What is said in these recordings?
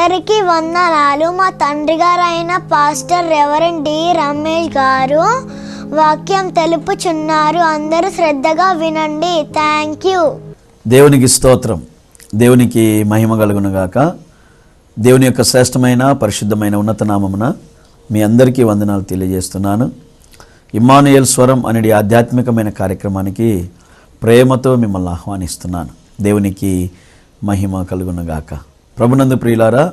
అందరికీ వందనాలు. మా తండ్రి గారైన పాస్టర్ రెవరెండ్ డి. రమేష్ గారు వాక్యం తెలుపుచున్నారు. అందరూ శ్రద్ధగా వినండి. Thank you. దేవునికి స్తోత్రం. దేవునికి మహిమ కలుగును గాక. దేవుని యొక్క శ్రేష్టమైన పరిశుద్ధమైన ఉన్నత నామమున మీ అందరికీ వందనాలు తెలియజేస్తున్నాను. ఇమానుయల్ స్వరం అనేది ఆధ్యాత్మికమైన కార్యక్రమానికి ప్రేమతో మిమ్మల్ని ఆహ్వానిస్తున్నాను. దేవునికి మహిమ కలుగునగాక గాక. ప్రభునందు ప్రియులారా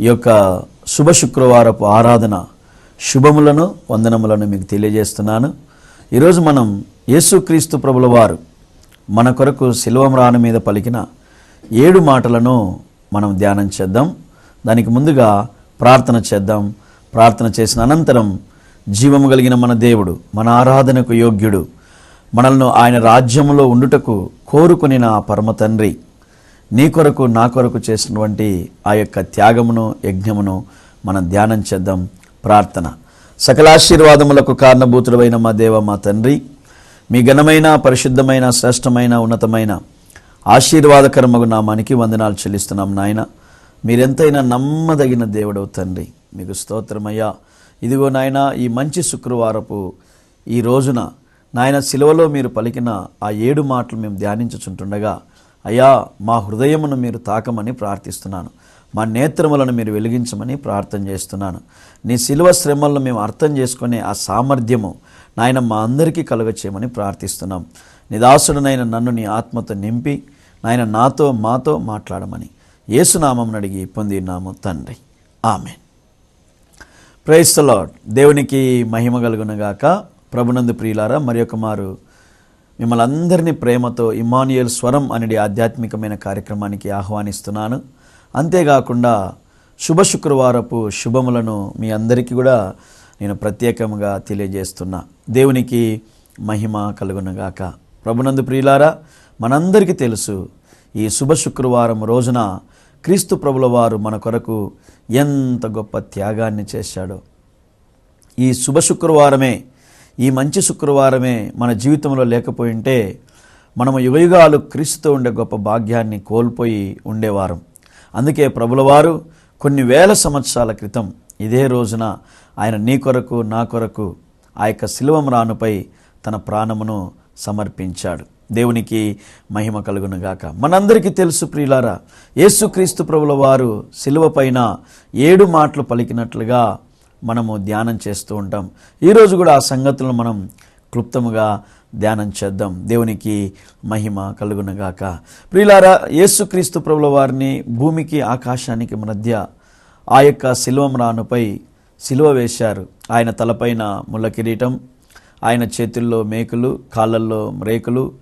ఈ యొక్క శుభ శుక్రవారపు ఆరాధన శుభములను వందనములను మీకు తెలియజేస్తున్నాను. ఈరోజు మనం యేసుక్రీస్తు ప్రభుల వారు మన కొరకు శిల్వమ్రాణ మీద పలికిన ఏడు మాటలను మనం ధ్యానం చేద్దాం. దానికి ముందుగా ప్రార్థన చేద్దాం. ప్రార్థన చేసిన అనంతరం జీవము కలిగిన మన దేవుడు మన ఆరాధనకు యోగ్యుడు మనల్ని ఆయన రాజ్యములో ఉండుటకు కోరుకుని నా పరమ తండ్రి నీ కొరకు నా కొరకు చేసినటువంటి ఆ యొక్క త్యాగమును యజ్ఞమును మనం ధ్యానం చేద్దాం. ప్రార్థన. సకలాశీర్వాదములకు కారణభూతుడమైన మా దేవ మా తండ్రి మీ ఘనమైన పరిశుద్ధమైన శ్రేష్టమైన ఉన్నతమైన ఆశీర్వాదకరమగు నామానికి వందనాలు చెల్లిస్తున్నాం నాయన. మీరెంతైనా నమ్మదగిన దేవుడవు తండ్రి. మీకు స్తోత్రమయ్యా. ఇదిగో నాయన ఈ మంచి శుక్రవారపు ఈ రోజున నాయన సిలువలో మీరు పలికిన ఆ ఏడు మాటలు మేము ధ్యానించుచుంటుండగా అయ్యా మా హృదయమును మీరు తాకమని ప్రార్థిస్తున్నాను. మా నేత్రములను మీరు వెలిగించమని ప్రార్థన చేస్తున్నాను. నీ శిలువ శ్రమలను మేము అర్థం చేసుకునే ఆ సామర్థ్యము నాయన మా అందరికీ కలుగచేయమని ప్రార్థిస్తున్నాం. నిదాసుడనైన నన్ను నీ ఆత్మతో నింపి నాయన నాతో మాతో మాట్లాడమని యేసునామం అడిగి పొందినాము తండ్రి. ఆమె ప్రైస్ దేవునికి మహిమ కలుగునగాక. ప్రభునందు ప్రియులారా మరి మారు మిమ్మల్ని అందరినీ ప్రేమతో ఇమానుయల్ స్వరం అనేది ఆధ్యాత్మికమైన కార్యక్రమానికి ఆహ్వానిస్తున్నాను. అంతేకాకుండా శుభ శుక్రవారపు శుభములను మీ అందరికీ కూడా నేను ప్రత్యేకంగా తెలియజేస్తున్నా. దేవునికి మహిమ కలుగునగాక. ప్రభునందు ప్రియులారా మనందరికీ తెలుసు ఈ శుభ శుక్రవారం రోజున క్రీస్తు ప్రభుల వారు మన కొరకు ఎంత గొప్ప త్యాగాన్ని చేశాడో. ఈ శుభ శుక్రవారమే ఈ మంచి శుక్రవారమే మన జీవితంలో లేకపోయింటే మనము యుగయుగాలు క్రీస్తుతో ఉండే గొప్ప భాగ్యాన్ని కోల్పోయి ఉండేవారం. అందుకే ప్రభులవారు కొన్ని వేల సంవత్సరాల క్రితం ఇదే రోజున ఆయన నీ కొరకు నా కొరకు ఆ యొక్క శిలువం రానుపై తన ప్రాణమును సమర్పించాడు. దేవునికి మహిమ కలుగునుగాక. మనందరికీ తెలుసు ప్రియులారా యేసుక్రీస్తు ప్రభుల వారు శిలువ పైన ఏడు మాటలు పలికినట్లుగా మనము ధ్యానం చేస్తూ ఉంటాం. ఈరోజు కూడా ఆ సంగతులను మనం క్లుప్తముగా ధ్యానం చేద్దాం. దేవునికి మహిమ కలుగునగాక ప్రియులారా యేసుక్రీస్తు ప్రభుల వారిని భూమికి ఆకాశానికి మధ్య ఆ యొక్క శిలువం రానుపై శిలువ వేశారు. ఆయన తలపైన ముళ్ళ కిరీటం ఆయన చేతుల్లో మేకులు కాళ్ళల్లో రేకులు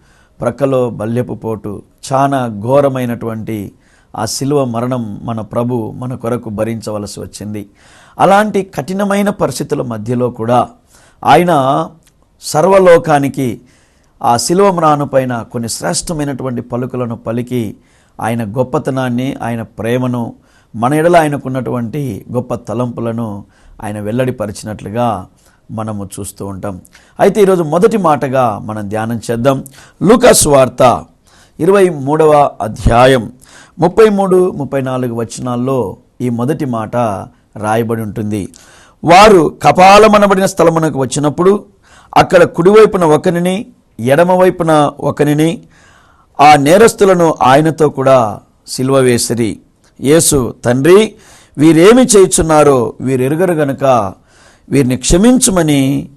ప్రక్కలో బల్యపు పోటు చాలా ఘోరమైనటువంటి ఆ శిలువ మరణం మన ప్రభు మన కొరకు భరించవలసి వచ్చింది. అలాంటి కఠినమైన పరిస్థితుల మధ్యలో కూడా ఆయన సర్వలోకానికి ఆ శిలువ మ్రానుపైన కొన్ని శ్రేష్టమైనటువంటి పలుకులను పలికి ఆయన గొప్పతనాన్ని ఆయన ప్రేమను మన ఎడల ఆయనకున్నటువంటి గొప్ప తలంపులను ఆయన వెల్లడిపరిచినట్లుగా మనము చూస్తూ ఉంటాం. అయితే ఈరోజు మొదటి మాటగా మనం ధ్యానం చేద్దాం. లూకాస్ వార్త ఇరవై మూడవ అధ్యాయం. ముప్పై మూడు ముప్పై నాలుగు వచనాల్లో ఈ మొదటి మాట రాయబడి ఉంటుంది. వారు కపాలమనబడిన స్థలమునకు వచ్చినప్పుడు అక్కడ కుడివైపున ఒకరిని ఎడమవైపున ఒకరిని ఆ నేరస్తులను ఆయనతో కూడా సిల్వ వేసిరి. యేసు తండ్రి వీరేమి చేయుచున్నారో వీరెరుగరు గనుక వీరిని క్షమించుమని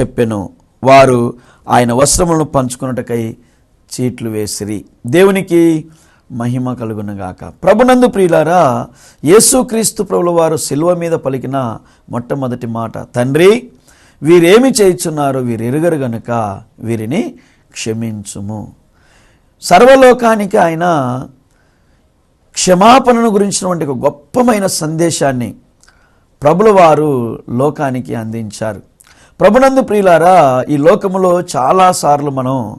చెప్పెను. వారు ఆయన వస్త్రములను పంచుకున్నటకై చీట్లు వేసిరి. దేవునికి మహిమ కలుగునగాక ప్రభునందు ప్రియులారా యేసుక్రీస్తు ప్రభుల వారు శిల్వ మీద పలికిన మొట్టమొదటి మాట తండ్రి వీరేమి చేయుచున్నారో వీరు ఎరుగరు గనుక వీరిని క్షమించుము. సర్వలోకానికి ఆయన క్షమాపణను గురించినటువంటి ఒక గొప్పమైన సందేశాన్ని ప్రభుల వారు లోకానికి అందించారు. ప్రభునందు ప్రియులారా ఈ లోకములో చాలాసార్లు మనం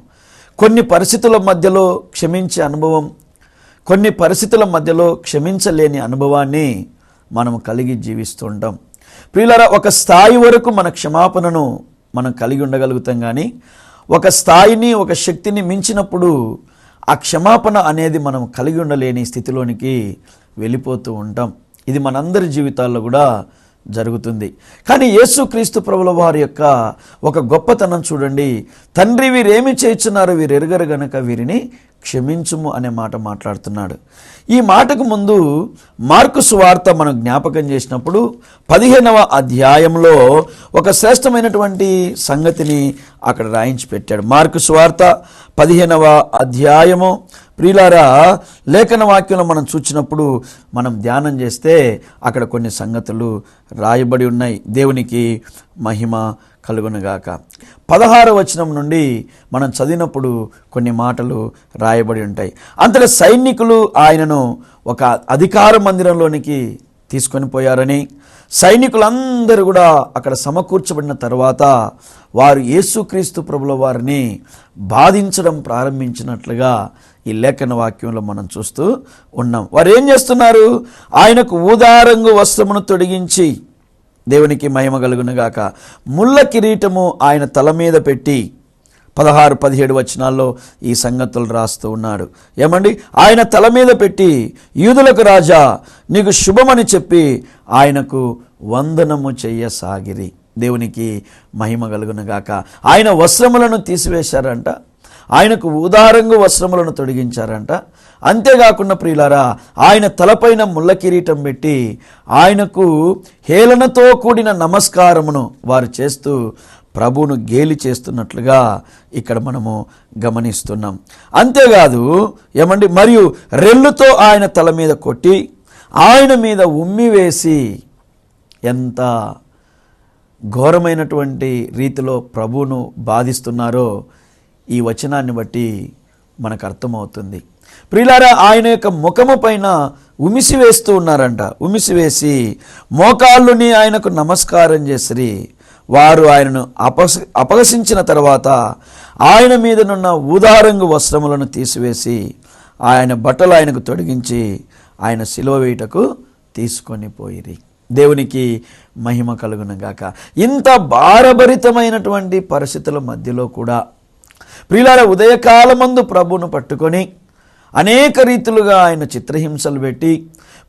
కొన్ని పరిస్థితుల మధ్యలో క్షమించే అనుభవం కొన్ని పరిస్థితుల మధ్యలో క్షమించలేని అనుభవాన్ని మనం కలిగి జీవిస్తుంటాం. ప్రియులరా ఒక స్థాయి వరకు మన క్షమాపణను మనం కలిగి ఉండగలుగుతాం కానీ ఒక స్థాయిని ఒక శక్తిని మించినప్పుడు ఆ క్షమాపణ అనేది మనం కలిగి ఉండలేని స్థితిలోనికి వెళ్ళిపోతూ ఉంటాం. ఇది మనందరి జీవితాల్లో కూడా జరుగుతుంది. కానీ యేసుక్రీస్తు ప్రభుల వారి యొక్క ఒక గొప్పతనం చూడండి. తండ్రి వీరేమి చేస్తున్నారు వీరు ఎరగరు గనక వీరిని క్షమించుము అనే మాట మాట్లాడుతున్నాడు. ఈ మాటకు ముందు మార్కు సువార్త మనం జ్ఞాపకం చేసినప్పుడు పదిహేనవ అధ్యాయంలో ఒక శ్రేష్టమైనటువంటి సంగతిని అక్కడ రాయించి పెట్టాడు. మార్కు సువార్త పదిహేనవ అధ్యాయము ప్రియులారా లేఖన వాక్యంలో మనం చూచినప్పుడు మనం ధ్యానం చేస్తే అక్కడ కొన్ని సంగతులు రాయబడి ఉన్నాయి. దేవునికి మహిమ కలుగునుగాక. పదహార వచనం నుండి మనం చదివినప్పుడు కొన్ని మాటలు రాయబడి ఉంటాయి. అంతలో సైనికులు ఆయనను ఒక అధికార మందిరంలోనికి తీసుకొని పోయారని సైనికులందరూ కూడా అక్కడ సమకూర్చబడిన తర్వాత వారు యేసుక్రీస్తు ప్రభుల వారిని బాధించడం ప్రారంభించినట్లుగా ఈ లేఖన వాక్యంలో మనం చూస్తూ ఉన్నాం. వారు ఏం చేస్తున్నారు? ఆయనకు ఊదారంగు వస్త్రమును తొడిగించి దేవునికి మహిమ కలుగునుగాక. ముళ్ళ కిరీటము ఆయన తల మీద పెట్టి పదహారు పదిహేడు వచనాల్లో ఈ సంగతులు రాస్తూ ఉన్నాడు. ఏమండి? ఆయన తల మీద పెట్టి యూదులకు రాజా నీకు శుభమని చెప్పి ఆయనకు వందనము చెయ్యసాగిరి. దేవునికి మహిమ కలుగునగాక. ఆయన వస్త్రములను తీసివేశారంట. ఆయనకు ఉదారంగు వస్త్రములను తొడిగించారంట. అంతేకాకుండా ప్రియులారా ఆయన తలపైన ముళ్ళ కిరీటం పెట్టి ఆయనకు హేళనతో కూడిన నమస్కారమును వారు చేస్తూ ప్రభువును గేలి చేస్తున్నట్లుగా ఇక్కడ మనము గమనిస్తున్నాం. అంతేకాదు ఏమండి మరియు రెల్లుతో ఆయన తల మీద కొట్టి ఆయన మీద ఉమ్మి వేసి ఎంత ఘోరమైనటువంటి రీతిలో ప్రభువును బాధిస్తున్నారో ఈ వచనాన్ని బట్టి మనకు అర్థమవుతుంది. ప్రిలారా ఆయన యొక్క ముఖము పైన ఉమిసి వేస్తూ ఉన్నారంట. ఉమిసి వేసి మోకాళ్ళుని ఆయనకు నమస్కారం చేసిరి. వారు ఆయనను అపస అపహసించిన తర్వాత ఆయన మీదనున్న ఊదారంగు వస్త్రములను తీసివేసి ఆయన బట్టలు ఆయనకు తొడిగించి ఆయన సిలువ వేయుటకు తీసుకొని పోయిరి. దేవునికి మహిమ కలుగునగాక. ఇంత భారభరితమైనటువంటి పరిస్థితుల మధ్యలో కూడా ప్రియులార ఉదయకాలమందు ప్రభువును పట్టుకొని అనేక రీతులుగా ఆయన చిత్రహింసలు పెట్టి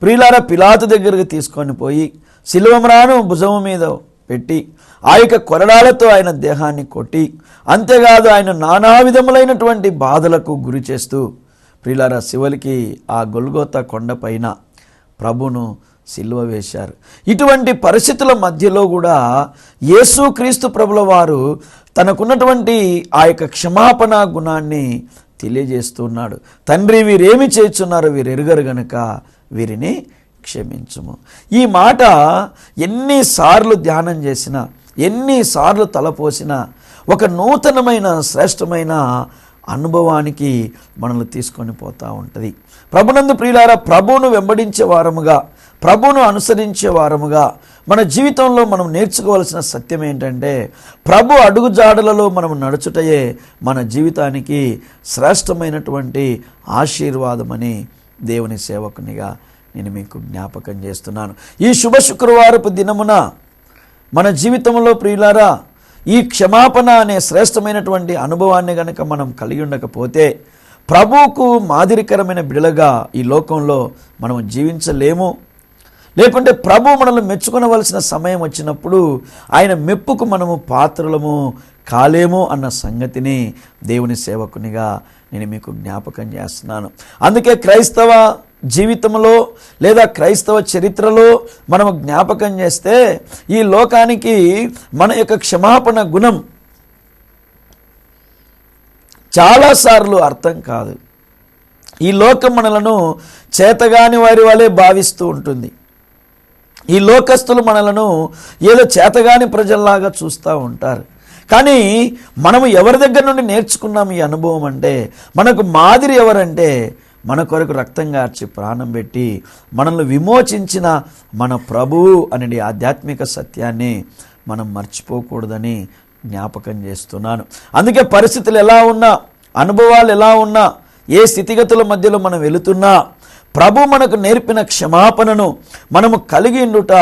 ప్రియులార పిలాతు దగ్గరకు తీసుకొని పోయి శిలువమ్రాను భుజము మీద పెట్టి ఆ యొక్క కొరడాలతో ఆయన దేహాన్ని కొట్టి అంతేకాదు ఆయన నానా విధములైనటువంటి బాధలకు గురి చేస్తూ ప్రిలార శివలికి ఆ గొల్గోత కొండపైన ప్రభును సిల్వ వేశారు. ఇటువంటి పరిస్థితుల మధ్యలో కూడా యేసుక్రీస్తు ప్రభుల వారు తనకున్నటువంటి ఆ యొక్క క్షమాపణ గుణాన్ని తెలియజేస్తున్నాడు. తండ్రి వీరేమి చేస్తున్నారు వీరు ఎరుగరు గనుక వీరిని క్షమించుము. ఈ మాట ఎన్నిసార్లు ధ్యానం చేసినా ఎన్నిసార్లు తలపోసినా ఒక నూతనమైన శ్రేష్టమైన అనుభవానికి మనల్ని తీసుకొని పోతూ ఉంటుంది. ప్రభునందు ప్రియులారా ప్రభువును వెంబడించే వారముగా ప్రభును అనుసరించే వారముగా మన జీవితంలో మనం నేర్చుకోవాల్సిన సత్యం ఏంటంటే ప్రభు అడుగుజాడలలో మనం నడుచుటయే మన జీవితానికి శ్రేష్టమైనటువంటి ఆశీర్వాదమని దేవుని సేవకునిగా నేను మీకు జ్ఞాపకం చేస్తున్నాను. ఈ శుభ శుక్రవారపు దినమున మన జీవితంలో ప్రియులారా ఈ క్షమాపణ అనే శ్రేష్టమైనటువంటి అనుభవాన్ని గనక మనం కలిగి ఉండకపోతే ప్రభువుకు మాదిరికరమైన బిడలగా ఈ లోకంలో మనం జీవించలేము. లేకుంటే ప్రభు మనల్ని మెచ్చుకొనవలసిన సమయం వచ్చినప్పుడు ఆయన మెప్పుకు మనము పాత్రలము కాలేము అన్న సంగతిని దేవుని సేవకునిగా నేను మీకు జ్ఞాపకం చేస్తున్నాను. అందుకే క్రైస్తవ జీవితంలో లేదా క్రైస్తవ చరిత్రలో మనము జ్ఞాపకం చేస్తే ఈ లోకానికి మన యొక్క క్షమాపణ గుణం చాలాసార్లు అర్థం కాదు. ఈ లోకం మనలను చేతగాని వారి వలె భావిస్తూ ఉంటుంది. ఈ లోకస్తులు మనలను ఏదో చేతగాని ప్రజల్లాగా చూస్తూ ఉంటారు. కానీ మనము ఎవరి దగ్గర నుండి నేర్చుకున్నాం ఈ అనుభవం అంటే మనకు మాదిరి ఎవరంటే మన కొరకు రక్తం గార్చి ప్రాణం పెట్టి మనల్ని విమోచించిన మన ప్రభువు అనే ఆధ్యాత్మిక సత్యాన్ని మనం మర్చిపోకూడదని జ్ఞాపకం చేస్తున్నాను. అందుకే పరిస్థితులు ఎలా ఉన్నా అనుభవాలు ఎలా ఉన్నా ఏ స్థితిగతుల మధ్యలో మనం వెళుతున్నా ప్రభు మనకు నేర్పిన క్షమాపణను మనము కలిగి ఉండుట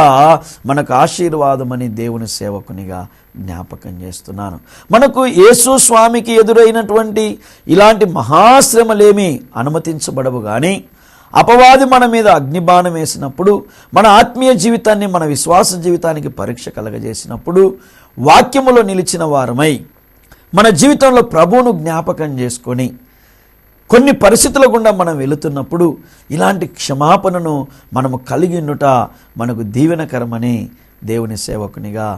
మనకు ఆశీర్వాదమని దేవుని సేవకునిగా జ్ఞాపకం చేస్తున్నాను. మనకు యేసు స్వామికి ఎదురైనటువంటి ఇలాంటి మహాశ్రమలేమి అనుమతించబడవు కానీ అపవాది మన మీద అగ్నిబాణం వేసినప్పుడు మన ఆత్మీయ జీవితాన్ని మన విశ్వాస జీవితానికి పరీక్ష కలగజేసినప్పుడు వాక్యములో నిలిచిన వారమై మన జీవితంలో ప్రభువును జ్ఞాపకం చేసుకొని కొన్ని పరిస్థితుల గుండా మనం వెళుతున్నప్పుడు ఇలాంటి క్షమాపణను మనము కలిగి ఉండుట మనకు దీవెనకరమని దేవుని సేవకునిగా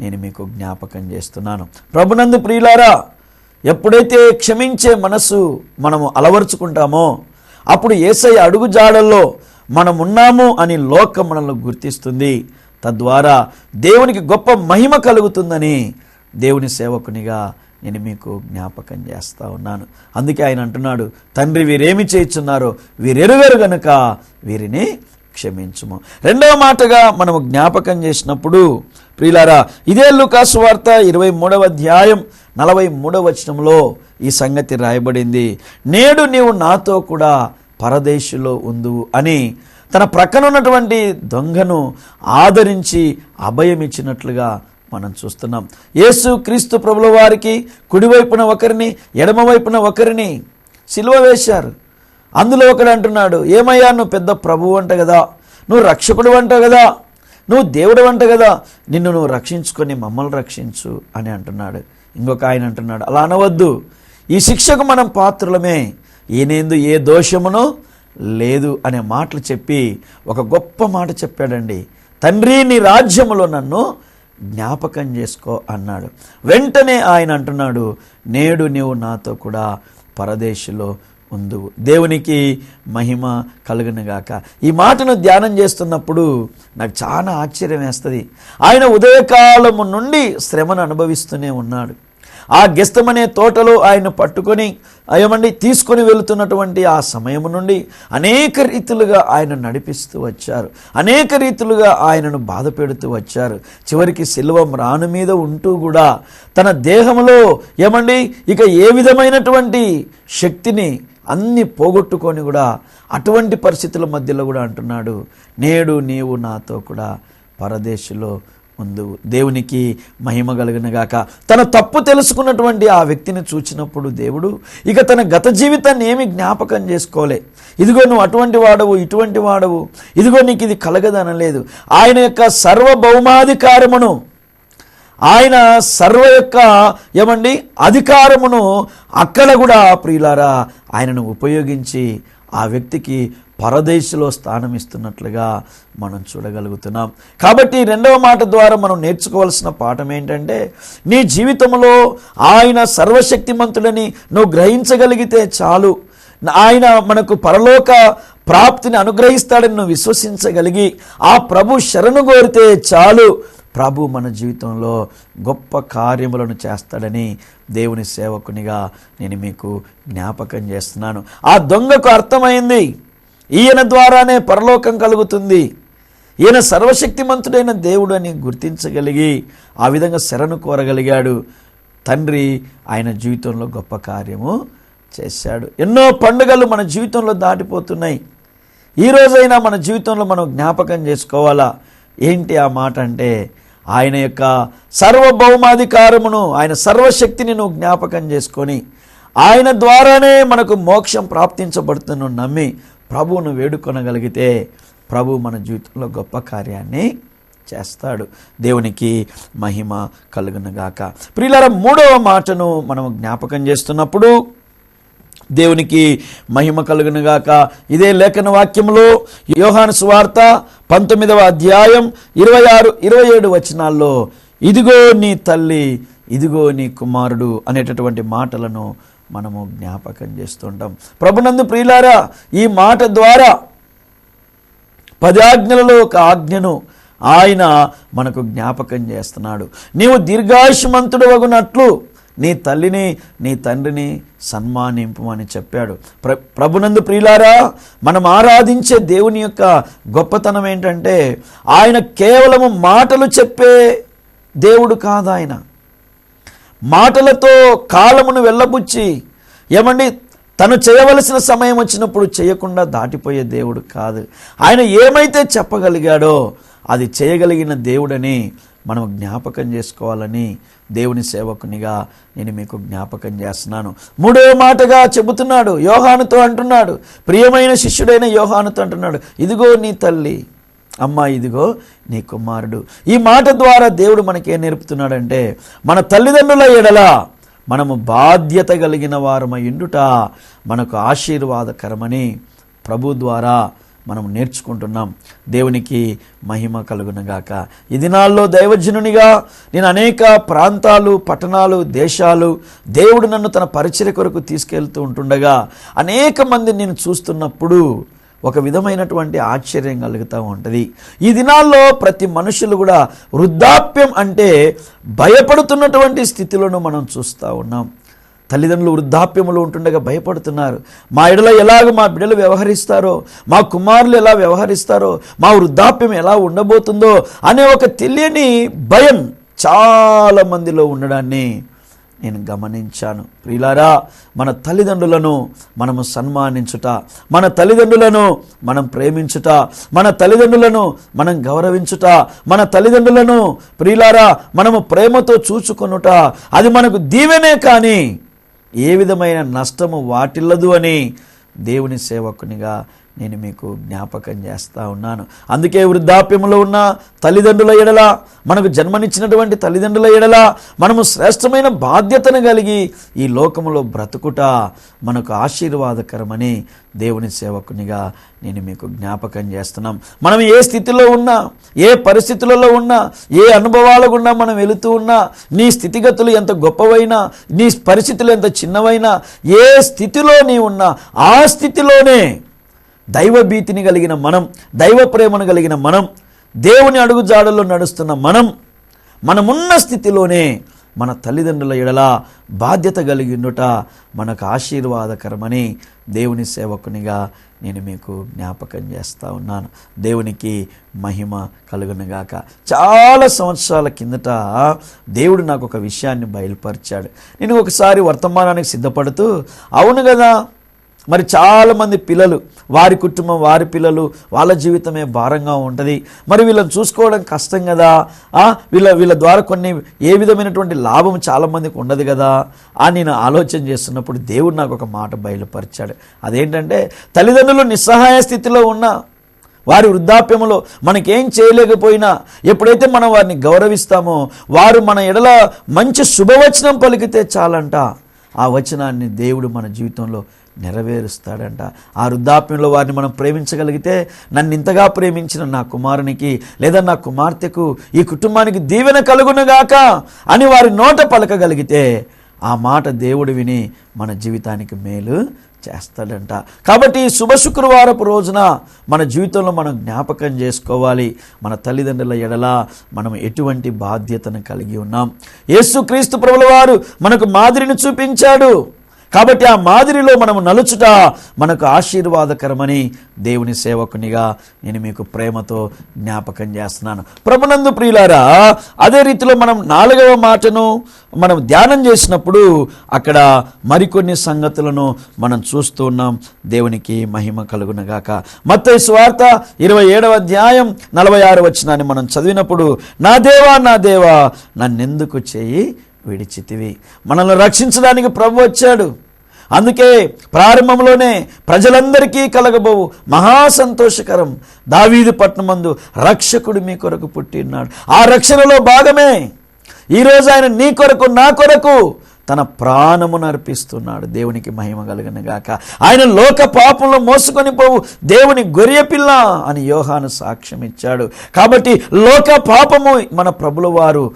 నేను మీకు జ్ఞాపకం చేస్తున్నాను. ప్రభునందు ప్రియులారా ఎప్పుడైతే క్షమించే మనసు మనము అలవరుచుకుంటామో అప్పుడు ఏసై అడుగు జాడల్లో మనం ఉన్నాము అని లోకం మనల్ని గుర్తిస్తుంది. తద్వారా దేవునికి గొప్ప మహిమ కలుగుతుందని దేవుని సేవకునిగా నేను మీకు జ్ఞాపకం చేస్తూ ఉన్నాను. అందుకే ఆయన అంటున్నాడు తండ్రి వీరేమి చేయుచున్నారో వీరెరుగరు గనుక వీరిని క్షమించుము. రెండవ మాటగా మనము జ్ఞాపకం చేసినప్పుడు ప్రియులారా ఇదే లుకాసు వార్త ఇరవై మూడవ అధ్యాయం నలభై మూడవ వచనంలో ఈ సంగతి రాయబడింది. నేడు నీవు నాతో కూడా పరదేశులో ఉందువు అని తన ప్రక్కన ఉన్నటువంటి దొంగను ఆదరించి అభయం ఇచ్చినట్లుగా మనం చూస్తున్నాం. యేసు క్రీస్తు ప్రభుల వారికి కుడివైపున ఒకరిని ఎడమవైపున ఒకరిని సిలువ వేశారు. అందులో ఒకడు అంటున్నాడు ఏమయ్యా నువ్వు పెద్ద ప్రభువు అంట కదా నువ్వు రక్షకుడు అంట కదా నువ్వు దేవుడు అంట కదా నిన్ను నువ్వు రక్షించుకొని మమ్మల్ని రక్షించు అని అంటున్నాడు. ఇంకొక ఆయన అంటున్నాడు అలా అనవద్దు. ఈ శిక్షకు మనం పాత్రులమే. ఈయనేందు ఏ దోషమును లేదు అనే మాటలు చెప్పి ఒక గొప్ప మాట చెప్పాడండి. తండ్రి నీ రాజ్యములో నన్ను జ్ఞాపకం చేసుకో అన్నాడు. వెంటనే ఆయన అంటున్నాడు నేడు నీవు నాతో కూడా పరదేశిలో ఉందువు. దేవునికి మహిమ కలుగునుగాక. ఈ మాటను ధ్యానం చేస్తున్నప్పుడు నాకు చాలా ఆశ్చర్యం వేస్తుంది. ఆయన ఉదయకాలము నుండి శ్రమను అనుభవిస్తూనే ఉన్నాడు. ఆ గెస్తమనే తోటలో ఆయన పట్టుకొని ఏమండి తీసుకొని వెళుతున్నటువంటి ఆ సమయం నుండి అనేక రీతులుగా ఆయన నడిపిస్తూ వచ్చారు. అనేక రీతులుగా ఆయనను బాధ పెడుతూ వచ్చారు. చివరికి శిల్వం రాను మీద ఉంటూ కూడా తన దేహంలో ఏమండి? ఇక ఏ విధమైనటువంటి శక్తిని అన్ని పోగొట్టుకొని కూడా అటువంటి పరిస్థితుల మధ్యలో కూడా అంటున్నాడు నేడు నీవు నాతో కూడా పరదేశులో ముందు దేవునికి మహిమ కలిగినగాక తన తప్పు తెలుసుకున్నటువంటి ఆ వ్యక్తిని చూచినప్పుడు దేవుడు ఇక తన గత జీవితాన్ని ఏమి జ్ఞాపకం చేసుకోలే. ఇదిగో నువ్వు అటువంటి వాడవు ఇటువంటి వాడవు. ఇదిగో నీకు ఇది కలగదనలేదు. ఆయన యొక్క సర్వభౌమాధికారమును ఆయన సర్వ యొక్క ఏమండి అధికారమును అక్కడ కూడా ప్రియులారా ఆయనను ఉపయోగించి ఆ వ్యక్తికి పరదేశంలో స్థానం ఇస్తున్నట్లుగా మనం చూడగలుగుతున్నాం. కాబట్టి రెండవ మాట ద్వారా మనం నేర్చుకోవాల్సిన పాఠం ఏంటంటే నీ జీవితంలో ఆయన సర్వశక్తిమంతుడని నువ్వు గ్రహించగలిగితే చాలు. ఆయన మనకు పరలోక ప్రాప్తిని అనుగ్రహిస్తాడని నువ్వు విశ్వసించగలిగి ఆ ప్రభు శరణు కోరితే చాలు. ప్రభు మన జీవితంలో గొప్ప కార్యములను చేస్తాడని దేవుని సేవకునిగా నేను మీకు జ్ఞాపకం చేస్తున్నాను. ఆ దొంగకు అర్థమైంది. ఈయన ద్వారానే పరలోకం కలుగుతుంది. ఈయన సర్వశక్తిమంతుడైన దేవుడు అని గుర్తించగలిగి ఆ విధంగా శరణు కోరగలిగాడు. తండ్రి ఆయన జీవితంలో గొప్ప కార్యము చేశాడు. ఎన్నో పండుగలు మన జీవితంలో దాటిపోతున్నాయి. ఈ రోజైనా మన జీవితంలో మనం జ్ఞాపకం చేసుకోవాలా? ఏంటి ఆ మాట అంటే ఆయన యొక్క సర్వభౌమాధికారమును ఆయన సర్వశక్తిని నువ్వు జ్ఞాపకం చేసుకొని ఆయన ద్వారానే మనకు మోక్షం ప్రాప్తించబడుతున్న నమ్మి ప్రభువును వేడుకొనగలిగితే ప్రభు మన జీవితంలో గొప్ప కార్యాన్ని చేస్తాడు. దేవునికి మహిమ కలుగునగాక ప్రియుల మూడవ మాటను మనం జ్ఞాపకం చేస్తున్నప్పుడు దేవునికి మహిమ కలుగునుగాక. ఇదే లేఖన వాక్యంలో యోహాను సువార్త పంతొమ్మిదవ అధ్యాయం ఇరవై ఆరు ఇరవై ఏడు వచనాల్లో ఇదిగో నీ తల్లి ఇదిగో నీ కుమారుడు అనేటటువంటి మాటలను మనము జ్ఞాపకం చేస్తుంటాం. ప్రభునందు ప్రియులారా ఈ మాట ద్వారా పది ఆజ్ఞలలో ఒక ఆజ్ఞను ఆయన మనకు జ్ఞాపకం చేస్తున్నాడు. నీవు దీర్ఘాయుషమంతుడు వగునట్లు నీ తల్లిని నీ తండ్రిని సన్మానింపు అని చెప్పాడు. ప్ర ప్రభునందు ప్రియులారా మనం ఆరాధించే దేవుని యొక్క గొప్పతనం ఏంటంటే ఆయన కేవలము మాటలు చెప్పే దేవుడు కాదు ఆయన. మాటలతో కాలమును వెళ్ళబుచ్చి ఏమండి తను చేయవలసిన సమయం వచ్చినప్పుడు చేయకుండా దాటిపోయే దేవుడు కాదు. ఆయన ఏమైతే చెప్పగలిగాడో అది చేయగలిగిన దేవుడని మనం జ్ఞాపకం చేసుకోవాలని దేవుని సేవకునిగా నేను మీకు జ్ఞాపకం చేస్తున్నాను. మూడో మాటగా చెబుతున్నాడు యోహానుతో అంటున్నాడు ప్రియమైన శిష్యుడైన యోహానుతో అంటున్నాడు ఇదిగో నీ తల్లి అమ్మ ఇదిగో నీ కుమారుడు. ఈ మాట ద్వారా దేవుడు మనకేం నేర్పుతున్నాడంటే మన తల్లిదండ్రుల ఎడల మనము బాధ్యత కలిగిన వారమై ఇండుట మనకు ఆశీర్వాదకరమని ప్రభు ద్వారా మనం నేర్చుకుంటున్నాం. దేవునికి మహిమ కలుగునగాక. ఈ దినాల్లో దైవజనునిగా నేను అనేక ప్రాంతాలు పట్టణాలు దేశాలు దేవుడు నన్ను తన పరిచయ కొరకు తీసుకెళ్తూ ఉంటుండగా అనేక మంది నేను చూస్తున్నప్పుడు ఒక విధమైనటువంటి ఆశ్చర్యం కలుగుతూ ఉంటుంది. ఈ దినాల్లో ప్రతి మనుషులు కూడా వృద్ధాప్యం అంటే భయపడుతున్నటువంటి స్థితిలోనూ మనం చూస్తూ ఉన్నాం. తల్లిదండ్రులు వృద్ధాప్యములు ఉంటుండగా భయపడుతున్నారు. మా ఎడల ఎలాగ మా బిడ్డలు వ్యవహరిస్తారో మా కుమారులు ఎలా వ్యవహరిస్తారో మా వృద్ధాప్యం ఎలా ఉండబోతుందో అనే ఒక తెలియని భయం చాలా మందిలో ఉండడాన్ని నేను గమనించాను. ప్రియులారా మన తల్లిదండ్రులను మనము సన్మానించుట మన తల్లిదండ్రులను మనం ప్రేమించుట మన తల్లిదండ్రులను మనం గౌరవించుట మన తల్లిదండ్రులను ప్రియులారా మనము ప్రేమతో చూచుకొనుట అది మనకు దీవెనే కానీ ఏ విధమైన నష్టము వాటిల్లదు అని దేవుని సేవకునిగా నేను మీకు జ్ఞాపకం చేస్తూ ఉన్నాను. అందుకే వృద్ధాప్యములో ఉన్న తల్లిదండ్రుల ఎడల మనకు జన్మనిచ్చినటువంటి తల్లిదండ్రుల ఎడల మనము శ్రేష్టమైన బాధ్యతను కలిగి ఈ లోకములో బ్రతుకుట మనకు ఆశీర్వాదకరమని దేవుని సేవకునిగా నేను మీకు జ్ఞాపకం చేస్తున్నాం. మనం ఏ స్థితిలో ఉన్నా ఏ పరిస్థితులలో ఉన్నా ఏ అనుభవాల గుండా మనం వెళుతూ ఉన్నా నీ స్థితిగతులు ఎంత గొప్పవైనా నీ పరిస్థితులు ఎంత చిన్నవైనా ఏ స్థితిలో నీ ఉన్నా ఆ స్థితిలోనే దైవభీతిని కలిగిన మనం దైవ ప్రేమను కలిగిన మనం దేవుని అడుగుజాడల్లో నడుస్తున్న మనం మనమున్న స్థితిలోనే మన తల్లిదండ్రుల ఎడల బాధ్యత కలిగి ఉండుట మనకు ఆశీర్వాదకరమని దేవుని సేవకునిగా నేను మీకు జ్ఞాపకం చేస్తూ ఉన్నాను. దేవునికి మహిమ కలుగునుగాక. చాలా సంవత్సరాల కిందట దేవుడు నాకు ఒక విషయాన్ని బయలుపరిచాడు. నేను ఒకసారి వర్తమానానికి సిద్ధపడుతూ అవును కదా మరి చాలామంది పిల్లలు వారి కుటుంబం వారి పిల్లలు వాళ్ళ జీవితమే భారంగా ఉంటుంది. మరి వీళ్ళని చూసుకోవడం కష్టం కదా? వీళ్ళ వీళ్ళ ద్వారా కొన్ని ఏ విధమైనటువంటి లాభం చాలామందికి ఉండదు కదా? అని నేను ఆలోచన చేస్తున్నప్పుడు దేవుడు నాకు ఒక మాట బయలుపరిచాడు. అదేంటంటే తల్లిదండ్రులు నిస్సహాయ స్థితిలో ఉన్న వారి వృద్ధాప్యములో మనకేం చేయలేకపోయినా ఎప్పుడైతే మనం వారిని గౌరవిస్తామో వారు మన ఎడల మంచి శుభవచనం పలికితే చాలంట. ఆ వచనాన్ని దేవుడు మన జీవితంలో నెరవేరుస్తాడంట. ఆ వృద్ధాప్యంలో వారిని మనం ప్రేమించగలిగితే నన్ను ఇంతగా ప్రేమించిన నా కుమారునికి లేదా నా కుమార్తెకు ఈ కుటుంబానికి దీవెన కలుగునుగాక అని వారి నోట పలకగలిగితే ఆ మాట దేవుడు విని మన జీవితానికి మేలు చేస్తాడంట. కాబట్టి శుభ శుక్రవారపు రోజున మన జీవితంలో మనం జ్ఞాపకం చేసుకోవాలి. మన తల్లిదండ్రుల ఎడల మనం ఎటువంటి బాధ్యతను కలిగి ఉన్నాం. యేసుక్రీస్తు ప్రభుల వారు మనకు మాదిరిని చూపించాడు. కాబట్టి ఆ మాదిరిలో మనము నలుచుట మనకు ఆశీర్వాదకరమని దేవుని సేవకునిగా నేను మీకు ప్రేమతో జ్ఞాపకం చేస్తున్నాను. ప్రభునందు ప్రియులారా అదే రీతిలో మనం నాలుగవ మాటను మనం ధ్యానం చేసినప్పుడు అక్కడ మరికొన్ని సంగతులను మనం చూస్తూ ఉన్నాం. దేవునికి మహిమ కలుగునగాక. మత్త స్వార్త ఇరవై ఏడవ అధ్యాయం నలభై ఆరు వచ్చినాన్ని మనం చదివినప్పుడు నా దేవా నా దేవా నన్నెందుకు చేయి? విడిచితివి. మనల్ని రక్షించడానికి ప్రభు వచ్చాడు. అందుకే ప్రారంభంలోనే ప్రజలందరికీ కలగబోవు. మహా సంతోషకరం దావీదు పట్నమందు రక్షకుడు మీ కొరకు పుట్టినాడు ఆ రక్షణలో భాగమే. ఈరోజు ఆయన నీ కొరకు నా కొరకు తన ప్రాణమును అర్పిస్తున్నాడు. దేవునికి మహిమ కలిగిన గాక. ఆయన లోక పాపంలో మోసుకొని పోవు. దేవుని గొర్రెపిల్ల అని యోహాను సాక్ష్యం ఇచ్చాడు కాబట్టి లోక పాపము మన ప్రభుల వారు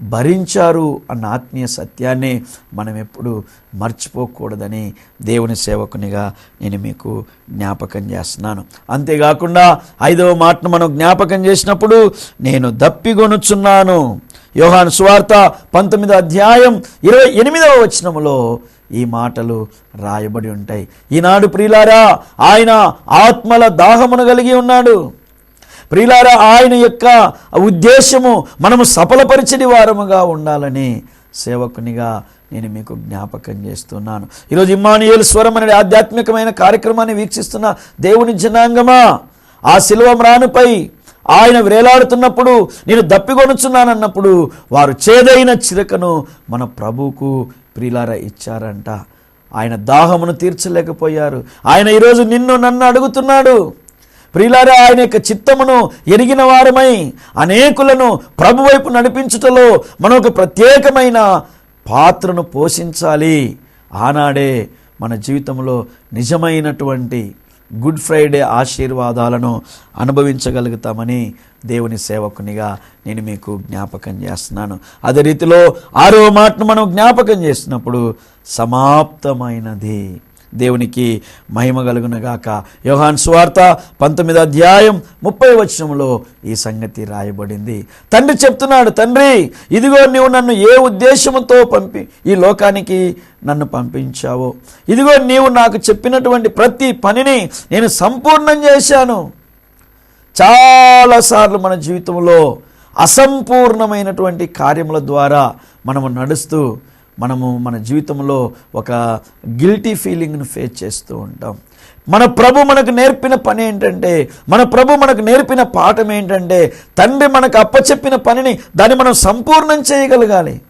భరించారు అన్న ఆత్మీయ సత్యాన్ని మనం ఎప్పుడు మర్చిపోకూడదని దేవుని సేవకునిగా నేను మీకు జ్ఞాపకం చేస్తున్నాను. అంతేకాకుండా ఐదవ మాటను మనం జ్ఞాపకం చేసినప్పుడు నేను దప్పిగొనుచున్నాను. యోహాను సువార్త పంతొమ్మిదో అధ్యాయం ఇరవై ఎనిమిదవ వచనములో ఈ మాటలు రాయబడి ఉంటాయి. ఈనాడు ప్రియులారా ఆయన ఆత్మల దాహమును కలిగి ఉన్నాడు. ప్రియులారా ఆయన యొక్క ఉద్దేశము మనము సఫలపరిచని వారముగా ఉండాలని సేవకునిగా నేను మీకు జ్ఞాపకం చేస్తున్నాను. ఈరోజు ఇమ్మానుయేలు స్వరం అనే ఆధ్యాత్మికమైన కార్యక్రమాన్ని వీక్షిస్తున్న దేవుని జనాంగమా? ఆ శిలువ మ్రానుపై ఆయన వేలాడుతున్నప్పుడు నేను దప్పిగొనుచున్నానన్నప్పుడు వారు చేదైన చిరకను మన ప్రభువుకు ప్రిలార ఇచ్చారంట. ఆయన దాహమును తీర్చలేకపోయారు. ఆయన ఈరోజు నిన్ను నన్ను అడుగుతున్నాడు. ప్రియులారా ఆయన యొక్క చిత్తమును ఎరిగిన వారమై అనేకులను ప్రభు వైపు నడిపించుటలో మనకు ఒక ప్రత్యేకమైన పాత్రను పోషించాలి. ఆనాడే మన జీవితంలో నిజమైనటువంటి గుడ్ ఫ్రైడే ఆశీర్వాదాలను అనుభవించగలుగుతామని దేవుని సేవకునిగా నేను మీకు జ్ఞాపకం చేస్తున్నాను. అదే రీతిలో ఆరో మాటను మనం జ్ఞాపకం చేసినప్పుడు సమాప్తమైనది. దేవునికి మహిమ కలుగునగాక. యోహాన్ సువార్త పంతొమ్మిది అధ్యాయం ముప్పై వచనంలో ఈ సంగతి రాయబడింది. తండ్రి చెప్తున్నాడు తండ్రి ఇదిగో నువ్వు నన్ను ఏ ఉద్దేశంతో పంపి ఈ లోకానికి నన్ను పంపించావో. ఇదిగో నీవు నాకు చెప్పినటువంటి ప్రతి పనిని నేను సంపూర్ణం చేశాను. చాలాసార్లు మన జీవితంలో అసంపూర్ణమైనటువంటి కార్యముల ద్వారా మనము నడుస్తూ మనము మన జీవితంలో ఒక గిల్టీ ఫీలింగ్ను ఫేస్ చేస్తూ ఉంటాం. మన ప్రభు మనకు నేర్పిన పని ఏంటంటే మన ప్రభు మనకు నేర్పిన పాఠం ఏంటంటే తండ్రి మనకు అప్పచెప్పిన పనిని దాన్ని మనం సంపూర్ణం చేయగలగాలి.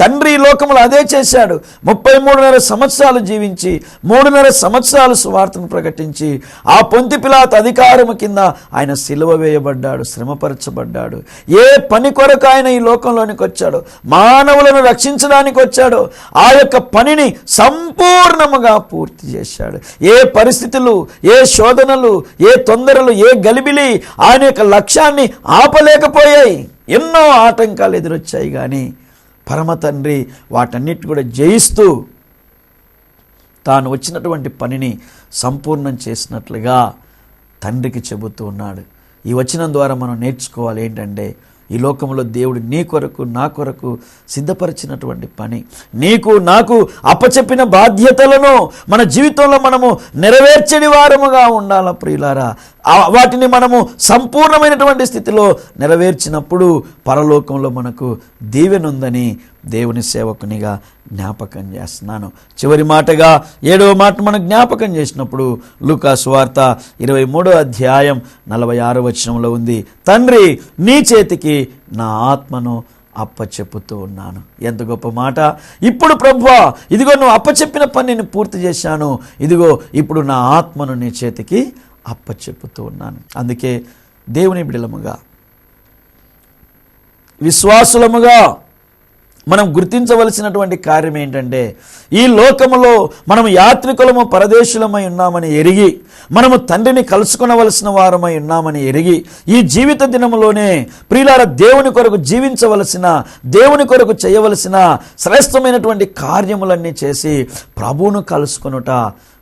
తండ్రి ఈ లోకంలో అదే చేశాడు. ముప్పై మూడున్నర సంవత్సరాలు జీవించి మూడున్నర సంవత్సరాలు సువార్తను ప్రకటించి ఆ పొంతి పిలాత్ అధికారము కింద ఆయన సిలువ వేయబడ్డాడు శ్రమపరచబడ్డాడు. ఏ పని కొరకు ఆయన ఈ లోకంలోనికి వచ్చాడు? మానవులను రక్షించడానికి వచ్చాడో. ఆ యొక్క పనిని సంపూర్ణముగా పూర్తి చేశాడు. ఏ పరిస్థితులు ఏ శోధనలు ఏ తొందరలు ఏ గలిబిలి ఆయన యొక్క లక్ష్యాన్ని ఆపలేకపోయాయి. ఎన్నో ఆటంకాలు ఎదురొచ్చాయి కానీ పరమ తండ్రి వాటన్నిటి కూడా జయిస్తూ తాను వచ్చినటువంటి పనిని సంపూర్ణం చేసినట్లుగా తండ్రికి చెబుతూ ఉన్నాడు. ఈ వచనం ద్వారా మనం నేర్చుకోవాలి ఏంటంటే ఈ లోకంలో దేవుడు నీ కొరకు నా కొరకు సిద్ధపరిచినటువంటి పని. నీకు నాకు అప్పచెప్పిన బాధ్యతలను మన జీవితంలో మనము నెరవేర్చని వారముగా ఉండాల ప్రియులారా? వాటిని మనము సంపూర్ణమైనటువంటి స్థితిలో నెరవేర్చినప్పుడు పరలోకంలో మనకు దీవెనుందని దేవుని సేవకునిగా జ్ఞాపకం చేస్తున్నాను. చివరి మాటగా ఏడవ మాట మనం జ్ఞాపకం చేసినప్పుడు లూకా వార్త ఇరవై మూడో అధ్యాయం నలభై ఆరో వచనంలో ఉంది. తండ్రి నీ చేతికి నా ఆత్మను అప్పచెప్పుతూ ఉన్నాను. ఎంత గొప్ప మాట. ఇప్పుడు ప్రభువా ఇదిగో నువ్వు అప్పచెప్పిన పని నేను పూర్తి చేశాను. ఇదిగో ఇప్పుడు నా ఆత్మను నీ చేతికి అప్పచెప్పుతూ ఉన్నాను. అందుకే దేవుని బిడలముగా విశ్వాసులముగా మనం గుర్తించవలసినటువంటి కార్యం ఏంటంటే ఈ లోకములో మనం యాత్రికులము పరదేశులమై ఉన్నామని ఎరిగి మనము తండ్రిని కలుసుకునవలసిన వారమై ఉన్నామని ఎరిగి ఈ జీవిత దినములోనే ప్రియులార దేవుని కొరకు జీవించవలసిన దేవుని కొరకు చేయవలసిన శ్రేష్టమైనటువంటి కార్యములన్నీ చేసి ప్రభువును కలుసుకొనుట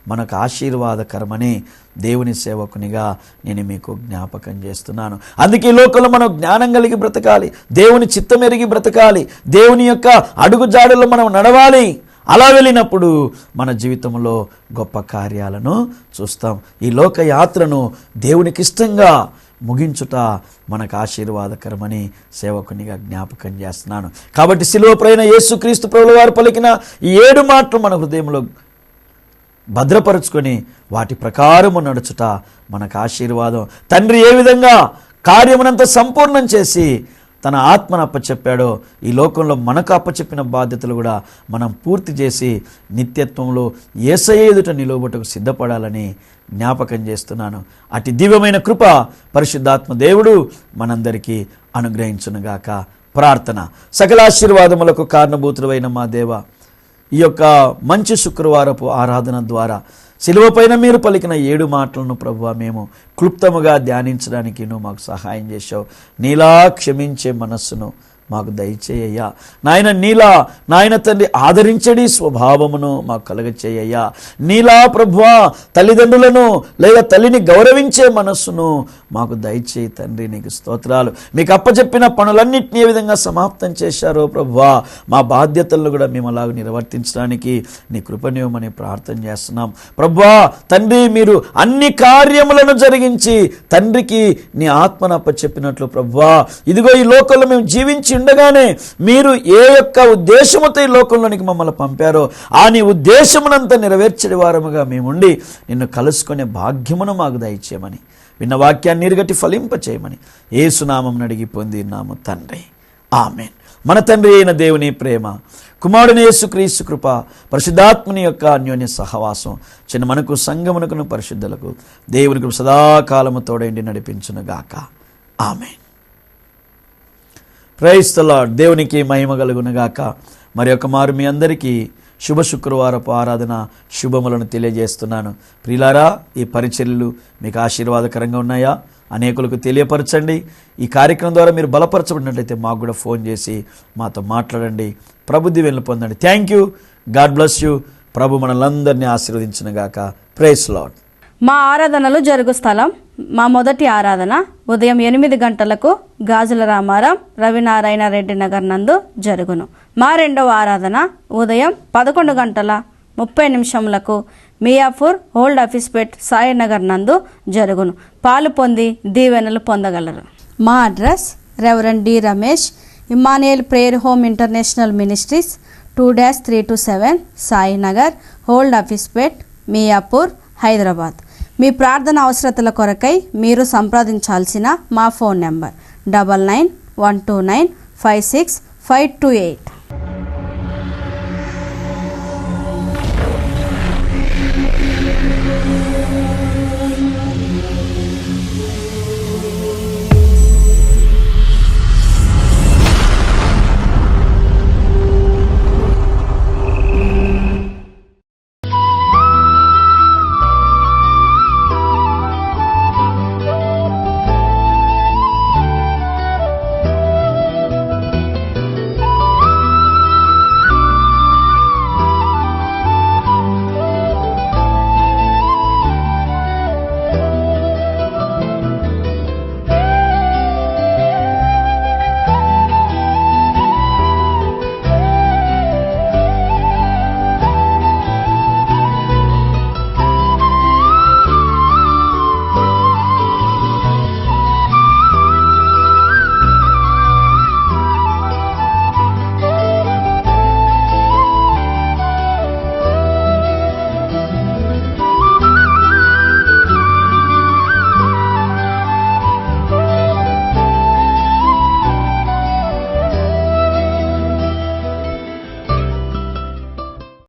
మనకు ఆశీర్వాదకరమని దేవుని సేవకునిగా నేను మీకు జ్ఞాపకం చేస్తున్నాను. అందుకే ఈ లోకంలో మనం జ్ఞానం కలిగి బ్రతకాలి దేవుని చిత్తం ఎరిగి బ్రతకాలి దేవుని యొక్క అడుగుజాడులో మనం నడవాలి. అలా వెళ్ళినప్పుడు మన జీవితంలో గొప్ప కార్యాలను చూస్తాం. ఈ లోక యాత్రను దేవునికి ఇష్టంగా ముగించుట మనకు ఆశీర్వాదకరమని సేవకునిగా జ్ఞాపకం చేస్తున్నాను. కాబట్టి శిలువ ప్రైన యేసుక్రీస్తు ప్రభుల వారు పలికిన ఈ ఏడు మాటలు మన హృదయంలో భద్రపరుచుకొని వాటి ప్రకారము నడుచుట మనకు ఆశీర్వాదం. తండ్రి ఏ విధంగా కార్యమునంత సంపూర్ణం చేసి తన ఆత్మను అప్పచెప్పాడో ఈ లోకంలో మనకు అప్పచెప్పిన బాధ్యతలు కూడా మనం పూర్తి చేసి నిత్యత్వంలో ఏసయ్య ఎదుట నిలువబట్టుకు సిద్ధపడాలని జ్ఞాపకం చేస్తున్నాను. అటు దివ్యమైన కృప పరిశుద్ధాత్మ దేవుడు మనందరికీ అనుగ్రహించునుగాక. ప్రార్థన. సకలాశీర్వాదములకు కారణభూతుడైన మా దేవ ఈ యొక్క మంచి శుక్రవారపు ఆరాధన ద్వారా సిలువపైన మీరు పలికిన ఏడు మాటలను ప్రభు మేము క్లుప్తముగా ధ్యానించడానికి నువ్వు మాకు సహాయం చేశావు. నీలా క్షమించే మనస్సును మాకు దయచేయ్యా నాయన నీలా నాయన తండ్రి ఆదరించడి స్వభావమును మాకు కలగచేయ్యా నీలా ప్రభువా తల్లిదండ్రులను లేదా తల్లిని గౌరవించే మనస్సును మాకు దయచేయి తండ్రి నీకు స్తోత్రాలు. మీకు అప్పచెప్పిన పనులన్నింటినీ ఏ విధంగా సమాప్తం చేశారో ప్రభువా మా బాధ్యతలను కూడా మేము అలాగ నిర్వర్తించడానికి నీ కృపనివ్వమని ప్రార్థన చేస్తున్నాం. ప్రభువా తండ్రి మీరు అన్ని కార్యములను జరిగించి తండ్రికి నీ ఆత్మను అప్పచెప్పినట్లు ప్రభువా. ఇదిగో ఈ లోకంలో మేము జీవించి ఉండగానే మీరు ఏ యొక్క ఉద్దేశముతో ఈ లోకంలోనికి మమ్మల్ని పంపారో ఆ నీ ఉద్దేశమునంతా నెరవేర్చడి వారముగా మేముండి నిన్ను కలుసుకునే భాగ్యమును మాకు దయచేయమని విన్న వాక్యాన్ని నీరుగట్టి ఫలింప చేయమని. ఏసునామం అడిగి పొందినాము తండ్రి. ఆమెన్. మన తండ్రి అయిన దేవుని ప్రేమ కుమారుని యేసుక్రీస్తు కృప పరిశుద్ధాత్మని యొక్క అన్యోన్య సహవాసం చిన్న మనకు సంగమునకును పరిశుద్ధులకు దేవుని కృప సదాకాలము తోడేండి నడిపించునుగాక. ఆమె ఆమెన్ దేవునికి మహిమ కలుగునుగాక. మరి ఒక మారు మీ అందరికీ శుభ శుక్రవారపు ఆరాధన శుభములను తెలియజేస్తున్నాను. ప్రిలారా ఈ పరిచర్యలు మీకు ఆశీర్వాదకరంగా ఉన్నాయా? అనేకులకు తెలియపరచండి. ఈ కార్యక్రమం ద్వారా మీరు బలపరచబడినట్లయితే మాకు కూడా ఫోన్ చేసి మాతో మాట్లాడండి. ప్రభు దీవెనలు పొందండి. Thank you God bless you ప్రభు మనలందరినీ ఆశీర్వదించిన గాక. ప్రేస్ లాడ్ మా ఆరాధనలు జరుగు స్థలం మా మొదటి ఆరాధన ఉదయం ఎనిమిది గంటలకు గాజుల రామారాం రవినారాయణ రెడ్డి నగర్ నందు జరుగును. మా రెండవ ఆరాధన ఉదయం పదకొండు గంటల ముప్పై నిమిషములకు మియాపూర్ ఓల్డ్ ఆఫీస్పేట్ సాయినగర్ నందు జరుగును. పాలు పొంది దీవెనలు పొందగలరు. మా address reverend D Ramesh Emmanuel prayer home international ministries two dash three two seven Sainagar old Hafeezpet Miyapur Hyderabad. మీ ప్రార్థన అవసరతల కొరకై మీరు సంప్రదించాల్సిన మా phone number double nine one two nine five six five two eight.